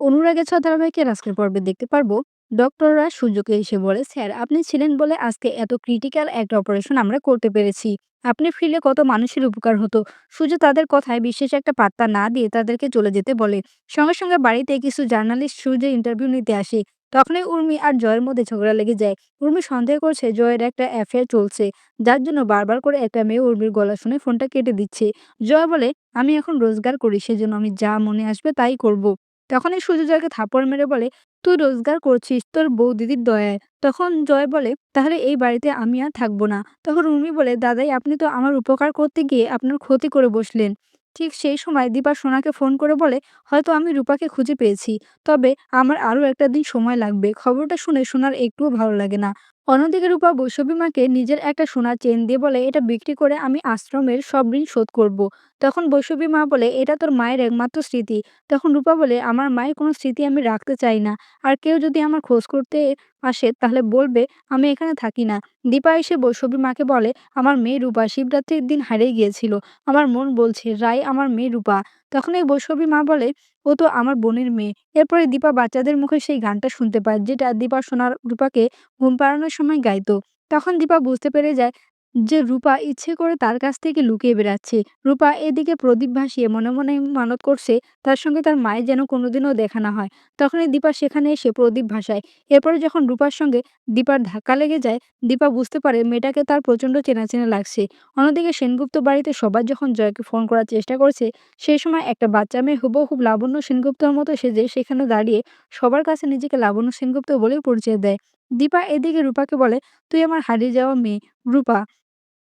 অনুরাগের ছোঁয়া ধারাবাহিকের আজকের পর্বে দেখতে পারব? ডক্টররা সূর্যকে এসে বলে, স্যার, আপনি ছিলেন বলে আজকে এত ক্রিটিক্যাল একটা অপারেশন আমরা করতে পেরেছি। আপনি ফিরলে কত মানুষের উপকার হতো। সূর্য তাদের কথায় বিশেষ একটা পাত্তা না দিয়ে তাদেরকে চলে যেতে বলে। সঙ্গে সঙ্গে বাড়িতে কিছু জার্নালিস্ট সূর্যের ইন্টারভিউ নিতে আসে। তখনই উর্মি আর জয়ের মধ্যে ঝগড়া লেগে যায়। উর্মি সন্দেহ করছে জয়ের একটা অ্যাফেয়ার চলছে। যার জন্য বারবার করে একটা মেয়ে উর্মির গলা শুনে ফোনটা কেটে দিচ্ছে। জয় বলে, আমি এখন রোজগার করি, সেজন্য আমি যা মনে আসবে তাই করব। তখনই সূর্য জয়কে থাপড় মেরে বলে, "তুই রোজগার করছিস তোর বউ-দিদির দয়ায়।" তখন জয় বলে, "তাহলে এই বাড়িতে আমি আর থাকব না।" তখন উর্মি বলে, "দাদাই আপনি তো আমার উপকার করতে গিয়ে আপনার ক্ষতি করে বসলেন।" ঠিক সেই সময় দীপা সোনাকে ফোন করে বলে, "হয়তো আমি রূপাকে খুঁজে পেয়েছি। তবে আমার আরও একটা দিন সময় লাগবে।" খবরটা শুনে সোনার একটুও ভালো লাগে না। অন্যদিকে রূপা বৈষ্ণবী মাকে নিজের একটা সোনার চেন দিয়ে বলে, "এটা বিক্রি করে আমি আশ্রমের সব ঋণ শোধ করব।" তখন বৈষ্ণবী মা বলে, "এটা তোর মায়ের একমাত্র স্মৃতি।" তখন রূপা বলে, "আমার মায়ের কোনো স্মৃতি আমি রাখতে চাই না। আর কেউ যদি আমার খোঁজ করতে আসে তাহলে বলবে আমি এখানে থাকি না।" দীপা এসে বৈষ্ণবীর মাকে বলে, "আমার মেয়ে রূপা শিবরাত্রির দিন হারিয়ে গিয়েছিল। আমার মন বলছে রায় আমার মেয়ে রূপা।" তখন এই বৈষবী মা বলে, "ও তো আমার বোনের মেয়ে।" এরপরে দীপা বাচ্চাদের মুখে সেই গানটা শুনতে পায় যেটা দীপা সোনার রূপাকে ঘুম পাড়ানোর সময় গাইতো। তখন দীপা বুঝতে পেরে যায় যে রূপা ইচ্ছে করে তার কাছ থেকে লুকিয়ে বেড়াচ্ছে। রূপা এদিকে প্রদীপ ভাসিয়ে মনে, মনে মানত করছে তার সঙ্গে তার মায়ের যেন কোনোদিনও দেখা না হয়। তখনই দীপা সেখানে এসে প্রদীপ ভাসায়। এরপরে যখন রূপার সঙ্গে দীপার ধাক্কা লেগে যায়, দীপা বুঝতে পারে মেয়েটাকে তার প্রচণ্ড চেনা, চেনা লাগছে। অন্যদিকে সেনগুপ্ত বাড়িতে সবাই যখন জয়কে ফোন করার চেষ্টা করছে, সেই সময় একটা বাচ্চা মেয়ে হুবহু লাবণ্য সেনগুপ্তর মতো সেজে সেখানে দাঁড়িয়ে সবার কাছে নিজেকে লাবণ্য সেনগুপ্ত বলেই পরিচয় দেয়। দীপা এদিকে রূপাকে বলে, "তুই আমার হারিয়ে যাওয়া মেয়ে, রূপা।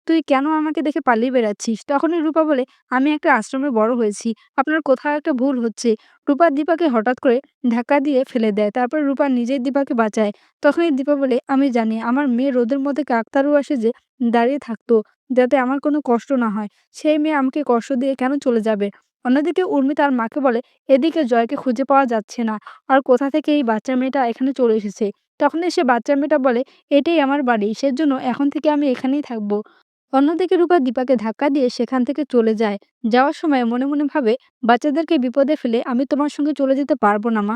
তুই কেন আমাকে দেখে পালিয়ে বেড়াচ্ছিস?" তখনই রূপা বলে, "আমি একটা আশ্রমে বড় হয়েছি। আপনার কোথাও একটা ভুল হচ্ছে।" রূপা দীপাকে হঠাৎ করে ধাক্কা দিয়ে ফেলে দেয়। তারপর রূপা নিজেই দীপাকে বাঁচায়। তখনই দীপা বলে, "আমি জানি আমার মেয়ে রোদের মধ্যে কাকতারু আসে যে দাঁড়িয়ে থাকতো, যাতে আমার কোনো কষ্ট না হয়। সেই মেয়ে আমাকে কষ্ট দিয়ে কেন চলে যাবে?" অন্যদিকে উর্মি তার মাকে বলে, "এদিকে জয়কে খুঁজে পাওয়া যাচ্ছে না। আর কোথা থেকে এই বাচ্চা মেয়েটা এখানে চলে এসেছে?" তখনই সে বাচ্চা মেয়েটা বলে, "এটাই আমার বাড়ি। সেজন্য এখন থেকে আমি এখানেই থাকব।" অন্যদিকে রূপা দীপাকে ধাক্কা দিয়ে সেখান থেকে চলে যায়। যাওয়ার সময় মনে, মনে ভাবে, "বাচ্চাদেরকে বিপদে ফেলে আমি তোমার সঙ্গে চলে যেতে পারব না মা।"